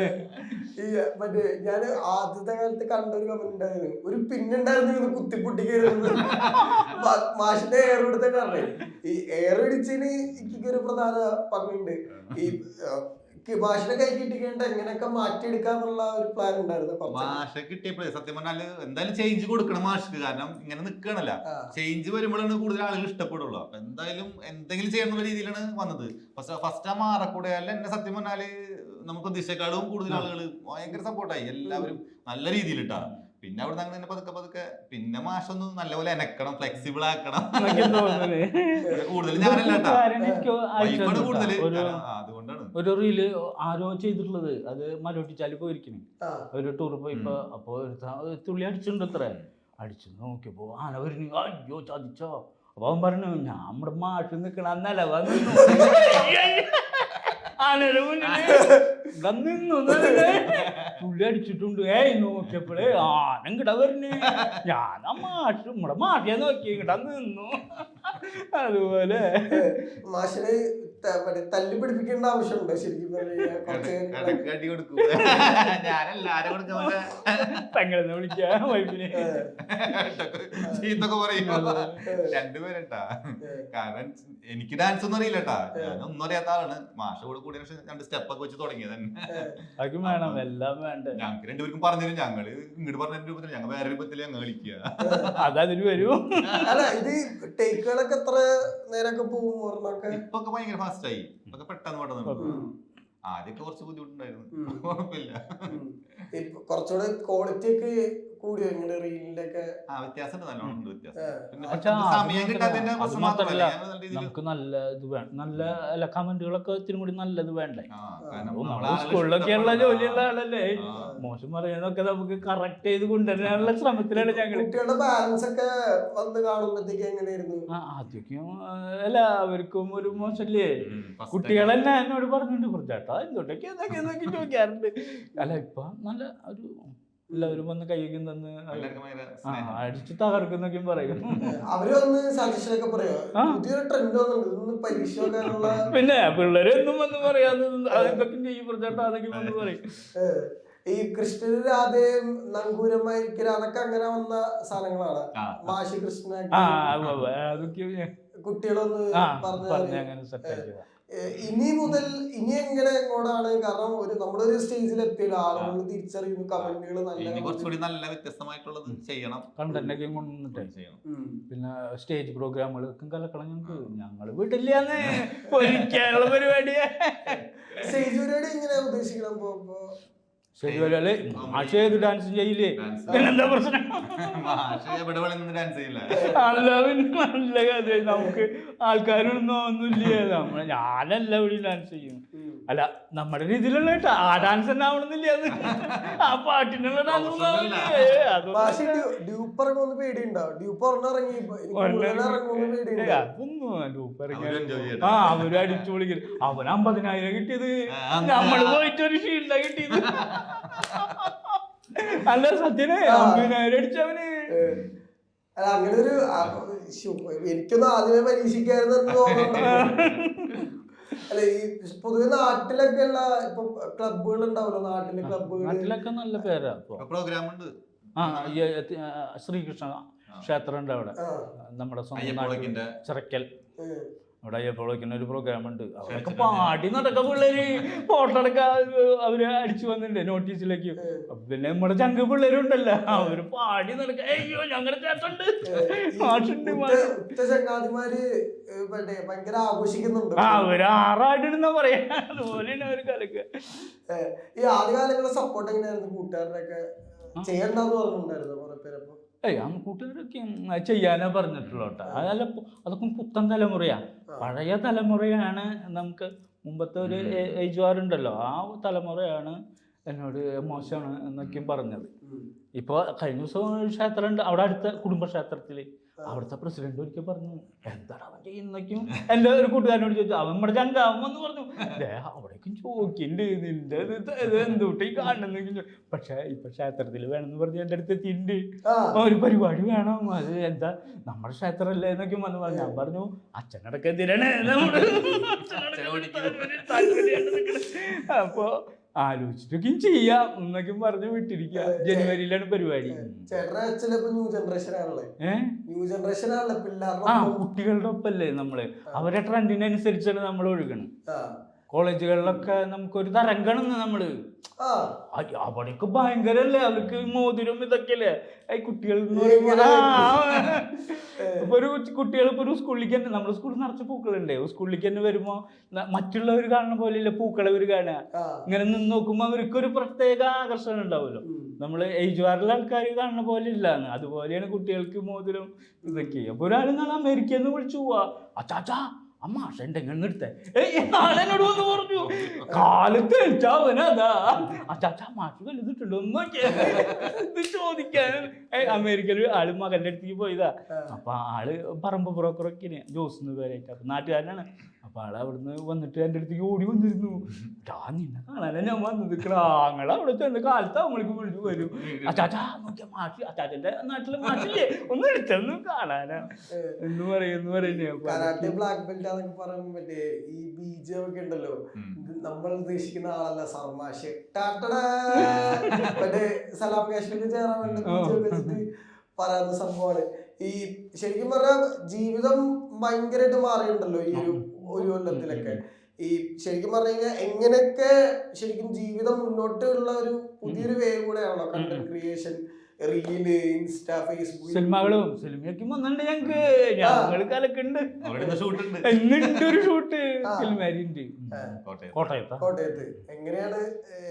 ഈ മറ്റേ ഞാൻ ആദ്യത്തെ കാലത്ത് കണ്ട ഒരു കമന്റ് ഉണ്ടായിരുന്നു. ഒരു പിന്നുണ്ടായിരുന്നു കുത്തിപ്പൊട്ടി കയറുന്നത് മാഷിന്റെ എയർ എടുത്ത ഈ എയർ ഇടിച്ചതിന് എനിക്ക് ഒരു പ്രധാന പങ്കുണ്ട്. ഈ മാഷിനെ കൈ കിട്ടിക്കേണ്ട എങ്ങനെയൊക്കെ മാറ്റിയെടുക്കാന്നുള്ള ഒരു പ്ലാൻ ഉണ്ടായിരുന്നു ഭാഷ കിട്ടിയപ്പോഴേ സത്യം പറഞ്ഞാൽ എന്തായാലും ചേഞ്ച് കൊടുക്കണം മാഷക്ക് കാരണം ഇങ്ങനെ നിക്കണല്ല. ചേഞ്ച് വരുമ്പോഴാണ് കൂടുതൽ ആളുകൾ ഇഷ്ടപ്പെടുള്ളൂ. അപ്പൊ എന്തായാലും എന്തെങ്കിലും ചെയ്യണമെന്ന രീതിയിലാണ് വന്നത്. ഫസ്റ്റ് ഫസ്റ്റ് ആ മാറക്കൂടെയല്ല എന്നെ സത്യം പറഞ്ഞാൽ നമുക്ക് ദിശക്കാളും കൂടുതൽ ആളുകൾ ഭയങ്കര സപ്പോർട്ടായി എല്ലാവരും നല്ല രീതിയിൽ ഇട്ടാ പിന്നെ അവിടെ നിന്ന് അങ്ങനെ പതുക്കെ പതുക്കെ പിന്നെ മാഷൊന്ന് നല്ലപോലെ എനക്കണം ഫ്ലെക്സിബിൾ ആക്കണം. കൂടുതൽ ഞാനല്ല കേട്ടാ. കൂടുതൽ കേട്ടോ. ഒരു റീൽ ആരോ ചെയ്തിട്ടുള്ളത്. അത് മലോട്ടിച്ചാൽ പോയിരിക്കണേ. ഒരു ടൂർ പോയിപ്പോ അപ്പൊ ഒരു ഒരു തുള്ളി അടിച്ചിട്ടുണ്ട് അത്ര. അടിച്ചു നോക്കിയപ്പോ ആന വരുന്നു. അയ്യോ ചതിച്ചോ. അപ്പൊ അവൻ പറഞ്ഞു ഞാൻ നമ്മുടെ മാട്ടിൽ നിൽക്കണ അന്നല്ല വന്നു <laughs> ആനയുടെ തുള്ളി അടിച്ചിട്ടുണ്ട്. ഏയ് നോക്കിയപ്പോഴേ ആന കിട വരുന്നു. ഞാൻ ആ മാഷ് നമ്മുടെ മാഷിയെ നോക്കി കിട നിന്നു. അതുപോലെ മാഷിനെ മറ്റേ തല്ലി. പിടിപ്പിക്കേണ്ട ആവശ്യമുണ്ട് ശരിക്കും <laughs> തങ്ങളെന്ന് വിളിക്കാ വൈഫിനെ. <laughs> ചീത്തൊക്കെ പറയും. അതെ. രണ്ടുപേരട്ടാ കാരണം എനിക്ക് ഡാൻസ് ഒന്നും അറിയില്ലട്ടാ ഞാൻ ഒന്നും അറിയാത്ത ആളാണ്. മാഷ കൂടെ കൂടിയ രണ്ട് സ്റ്റെപ്പ് ഒക്കെ വെച്ച് തുടങ്ങിയത് തന്നെ. വേണം എല്ലാം വേണ്ട. ഞങ്ങൾക്ക് രണ്ടുപേർക്കും പറഞ്ഞു ഞങ്ങൾ ഇങ്ങോട്ട് പറഞ്ഞ രൂപത്തിൽ ഞങ്ങൾ വേറെ രൂപത്തിൽ ഞങ്ങൾ കളിക്കുക അതതിന് വരൂ. അല്ല ഇത് ടേക്കുകളൊക്കെ എത്ര നേരമൊക്കെ പോകും ഇപ്പൊ ഭയങ്കര ഫാസ്റ്റ് ആയി ഇപ്പൊ പെട്ടെന്ന് പെട്ടെന്ന്. ആദ്യമൊക്കെ കുറച്ച് ബുദ്ധിമുട്ടുണ്ടായിരുന്നു. കുഴപ്പമില്ല. കുറച്ചുകൂടെ ക്വാളിറ്റി ഒക്കെ കൂടിയോ ഇങ്ങനെ പക്ഷേ നമുക്ക് നല്ല ഇത് വേണം. നല്ല അല്ല കമന്റുകളൊക്കെ ഇത്തിരി കൂടി നല്ലത് വേണ്ടേ? സ്കൂളിലൊക്കെയുള്ള ജോലിയുള്ള ആളല്ലേ? മോശം പറയുന്നതൊക്കെ നമുക്ക് കറക്റ്റ് ചെയ്ത് കൊണ്ടുവരാനുള്ള ശ്രമത്തിലാണ് ഞങ്ങൾ കുട്ടികളുടെ ബാലൻസ് ഒക്കെ വന്ന് കാണുമ്പോഴത്തേക്ക് എങ്ങനെയായിരുന്നു? ആ, ആദ്യമൊക്കെ ആ, എല്ലാവർക്കും ഒരു first കുട്ടികളെന്നെ എന്നോട് പറഞ്ഞിട്ടുണ്ട് ചേട്ടാ എന്തൊക്കെ ചോദിക്കാറുണ്ട്? അല്ല ഇപ്പൊ നല്ല ഒരു എല്ലാവരും വന്ന് കൈയ്യൊക്കെ തന്ന് അടിച്ചു ഭയങ്കര സ്നേഹം. അടിച്ച് തകർക്കുന്നൊക്കെ പറയും. അവർ വന്ന് സജഷൻ ഒക്കെ പറയോ ട്രെൻഡ് <laughs> പിന്നെ പിള്ളേരൊന്നും വന്ന് പറയാന്ന് അതൊക്കെ ചെയ്യും ചേട്ടാ അതൊക്കെ വന്ന് പറയും. ഈ കൃഷ്ണന് രാധയും നങ്കൂരമായിരിക്കൽ അതൊക്കെ അങ്ങനെ വന്ന സാധനങ്ങളാണ്. മാഷി ഞാൻ- കുട്ടികളൊന്ന് പറഞ്ഞ ഇനി മുതൽ ഇനി എങ്ങനെ എങ്ങോട്ടാണ്? കാരണം ഒരു നമ്മളൊരു സ്റ്റേജിൽ എത്തിയില്ല ആളുകൾ തിരിച്ചറിയുന്നു കമന്റുകൾ നല്ല കുറച്ചുകൂടി നല്ല വ്യത്യസ്തമായിട്ടുള്ളത് ചെയ്യണം. കണ്ടന്റൊക്കെ കൊണ്ടുവന്നിട്ടേ ചെയ്യണം. പിന്നെ സ്റ്റേജ് പ്രോഗ്രാമുകൾക്കും കലക്കണം ഞങ്ങൾക്ക് ഞങ്ങൾ വീട്ടില്ലാന്ന് പരിപാടിയെ. സ്റ്റേജ് പരിപാടി എങ്ങനെയാ ഉദ്ദേശിക്കണം? ശരിയല്ലേ? മാഷ് ഏത് ഡാൻസ് ചെയ്യില്ലേ? എന്താ പ്രശ്നം? അല്ല നല്ല കഥ നമുക്ക് ആൾക്കാരൊന്നും ഒന്നുമില്ല? നമ്മളെ ഞാനല്ല ഇവിടെ ഡാൻസ് ചെയ്യും. അല്ല നമ്മുടെ രീതിയിലുള്ള കേട്ടോ. ആ ഡാൻസ് തന്നെ ആവണമെന്നില്ല അത്. ആ പാട്ടിനുള്ള ഡാൻസ് ഡ്യൂപ്പ് ഇറങ്ങുമെന്ന് ഡ്യൂപ്പ് ഇറങ്ങി ആ അവർ അടിച്ചു പൊളിക്കും. അവൻ അമ്പതിനായിരം കിട്ടിയത്. നമ്മൾ പോയിട്ട് ഒരു ഷീൽഡാ കിട്ടിയത്. അല്ല സത്യനെ അമ്പതിനായിരം അടിച്ചവന് അല്ല അങ്ങനെ ഒരു എനിക്കൊന്നും ആദ്യമേ പരീക്ഷിക്കായിരുന്നു തോന്നുന്നു. അല്ല ഈ പൊതുവെ നാട്ടിലൊക്കെ ഉള്ള ഇപ്പൊ ക്ലബുകൾ ഉണ്ടാവല്ലോ നാട്ടിലെ ക്ലബുകൾ നാട്ടിലൊക്കെ നല്ല പേരാ ഇപ്പൊ. പ്രോഗ്രാം ഉണ്ട് ആ ഈ, ആ, ശ്രീകൃഷ്ണ ക്ഷേത്രം ഉണ്ട് അവിടെ. ആ. നമ്മുടെ സ്വന്തം നാട്ടിൽ ചിറക്കൽ. അവിടെ അയ്യപ്പോളയ്ക്കുന്ന ഒരു പ്രോഗ്രാം ഉണ്ട്. അവരൊക്കെ പാടി നടക്ക പിള്ളേര്. ഫോട്ടോ എടുക്കാൻ അവർ അടിച്ചു വന്നിട്ടുണ്ട് നോട്ടീസിലേക്ക്. പിന്നെ നമ്മുടെ ചങ്ക് പിള്ളേരുണ്ടല്ലോ. അവർ പാടി നടക്ക. അയ്യോ ഞങ്ങളുടെ ചേട്ടുണ്ട് മാഷുണ്ട്. ചങ്ങാതിമാര് ഭയങ്കര ആഘോഷിക്കുന്നുണ്ട്. അവർ ആറാടിടുന്ന പറയാ. അതുപോലെയാണ് അവർ കലക്ക്. ഈ ആദ്യകാലങ്ങളെ സപ്പോർട്ട് എങ്ങനെയായിരുന്നു കൂട്ടുകാരുടെ ഒക്കെ ചെയ്യണ്ടെന്ന് പറഞ്ഞിട്ടുണ്ടായിരുന്നു കുറെ പേരപ്പൊ ഏയ് ആ കൂട്ടുകാരൊക്കെ ചെയ്യാനാ പറഞ്ഞിട്ടുള്ളൂ കേട്ടോ. അതല്ല അതൊക്കെ പുത്തൻ തലമുറയാ. പഴയ തലമുറയാണ് നമുക്ക് മുമ്പത്തെ ഒരു ഏജുവാറുണ്ടല്ലോ ആ തലമുറയാണ് എന്നോട് മോശമാണ് എന്നൊക്കെയും പറഞ്ഞത്. ഇപ്പോൾ കഴിഞ്ഞ ദിവസം ക്ഷേത്രമുണ്ട്. അവിടെ അടുത്ത കുടുംബക്ഷേത്രത്തിൽ അവിടുത്തെ പ്രസിഡന്റ് ഒരിക്കൽ പറഞ്ഞു എന്താണ് അവൻ ചെയ്യുന്നൊക്കെയും എന്റെ ഒരു കൂട്ടുകാരനോട് ചോദിച്ചു അവൻ നമ്മുടെ ചങ്കാവൻ എന്ന് പറഞ്ഞു. ദേ അവിടേക്കും ചോദിക്കുന്നുണ്ട് നിന്റെ ഇത് എന്തുട്ടി കാണുന്നെങ്കിൽ പക്ഷേ ഇപ്പൊ ക്ഷേത്രത്തിൽ വേണമെന്ന് പറഞ്ഞു എന്റെ അടുത്ത് ആ, ഒരു പരിപാടി വേണം. അത് എന്താ നമ്മുടെ ക്ഷേത്രമല്ലേ എന്നൊക്കെ വന്ന് പറഞ്ഞു. ഞാൻ പറഞ്ഞു അച്ഛനടക്കം തിരണേ. അപ്പൊ ആലോചിച്ചിട്ടൊക്കെയും ചെയ്യാം എന്നൊക്കെ പറഞ്ഞ് വിട്ടിരിക്കുക ജനുവരിയിലാണ് പരിപാടി. ആ കുട്ടികളുടെ ഒപ്പല്ലേ നമ്മൾ. അവരെ ട്രെൻഡിനനുസരിച്ചാണ് നമ്മൾ ഒഴുകണം കോളേജുകളിലൊക്കെ നമുക്കൊരു തരംഗണെന്ന് നമ്മൾ. അവിടേക്ക് ഭയങ്കരല്ലേ അവർക്ക് മോതിരം ഇതൊക്കെയല്ലേ. ഈ കുട്ടികൾ ഇപ്പൊ ഒരു കുട്ടികൾ ഇപ്പൊ ഒരു സ്കൂളിലേക്ക് തന്നെ നമ്മുടെ സ്കൂളിൽ നിറച്ച് പൂക്കളുണ്ട്. സ്കൂളിലേക്ക് തന്നെ വരുമ്പോ മറ്റുള്ളവർ കാണുന്ന പോലെയല്ല പൂക്കളെ അവർ കാണുക. ഇങ്ങനെ നിന്ന് നോക്കുമ്പോ അവർക്ക് ഒരു പ്രത്യേക ആകർഷണം ഉണ്ടാവുമല്ലോ. നമ്മൾ നമ്മൾ ഏജുവാറിലെ ആൾക്കാർ കാണുന്ന പോലെ ഇല്ലാന്ന് അതുപോലെയാണ് കുട്ടികൾക്ക് മോതിരം ഇതൊക്കെ. അപ്പൊ ഒരാൾ നാളെ അമേരിക്കയിൽ നിന്ന് വിളിച്ചു പോവാ. അച്ചാച്ചാ അമ്മ ഉണ്ടെങ്കിൽ നിർത്തേ വന്ന് പറഞ്ഞു? കാലത്ത് അവനതാ. മാഷ് ഇത് ചോദിക്കാൻ. അമേരിക്കയിൽ ആൾ മകന്റെ അടുത്തേക്ക് പോയതാ. അപ്പൊ ആൾ പറമ്പ് ബ്രോക്കറൊക്കെ ജോസ് പേരായിട്ട്. അപ്പൊ നാട്ടുകാരനാണ്. അപ്പൊ ആൾ അവിടുന്ന് വന്നിട്ട് എന്റെ അടുത്തേക്ക് ഓടി വന്നിരുന്നു. ഞാൻ നിന്നെ കാണാനാ ഞാൻ വന്നത്. ക്രാങ്ങൾ അവിടെ ചെന്ന് കാലത്ത് അവങ്ങൾക്ക് വിളിച്ചു വരും. അച്ചാച്ചാ നോക്കിയ മാഷി. അച്ചാച്ചന്റെ നാട്ടിലെ മാഷില്ലേ? ഒന്ന് എടുത്തൊന്നും കാണാനാ. എന്ന് പറയുന്നു പറയുന്നേ അപ്പൊ കരാട്ടെ ബ്ലാക്ക് ബെൽറ്റ് അതൊക്കെ പറയുമ്പോ മറ്റേ ഈ ബീജം ഒക്കെ ഉണ്ടല്ലോ നമ്മൾ ഉദ്ദേശിക്കുന്ന ആളല്ല സർമാശ്. <laughs> മറ്റേ സലാം കാശ്മീരിൽ ചേരാൻ വേണ്ടി വെച്ചിട്ട് പറയുന്ന സംഭവമാണ്. ഈ ശരിക്കും പറഞ്ഞാൽ ജീവിതം ഭയങ്കരമായിട്ട് മാറിയിട്ടുണ്ടല്ലോ ഈ ഒരു ഒരു കൊല്ലത്തിലൊക്കെ. ഈ ശരിക്കും പറഞ്ഞു കഴിഞ്ഞാൽ എങ്ങനെയൊക്കെ ശരിക്കും ജീവിതം മുന്നോട്ടുള്ള ഒരു പുതിയൊരു way കൂടെയാണല്ലോ content creation reel insta Facebook സിനിമകളും സിനിമയൊക്കെ വന്നിട്ടുണ്ട് ഞങ്ങക്ക്. ഞങ്ങൾ ഷൂട്ട് ഉണ്ട്? എന്നുണ്ട് ഒരു ഷൂട്ട് ആ. കോട്ടയത്ത്. കോട്ടയം കോട്ടയത്ത്. എങ്ങനെയാണ്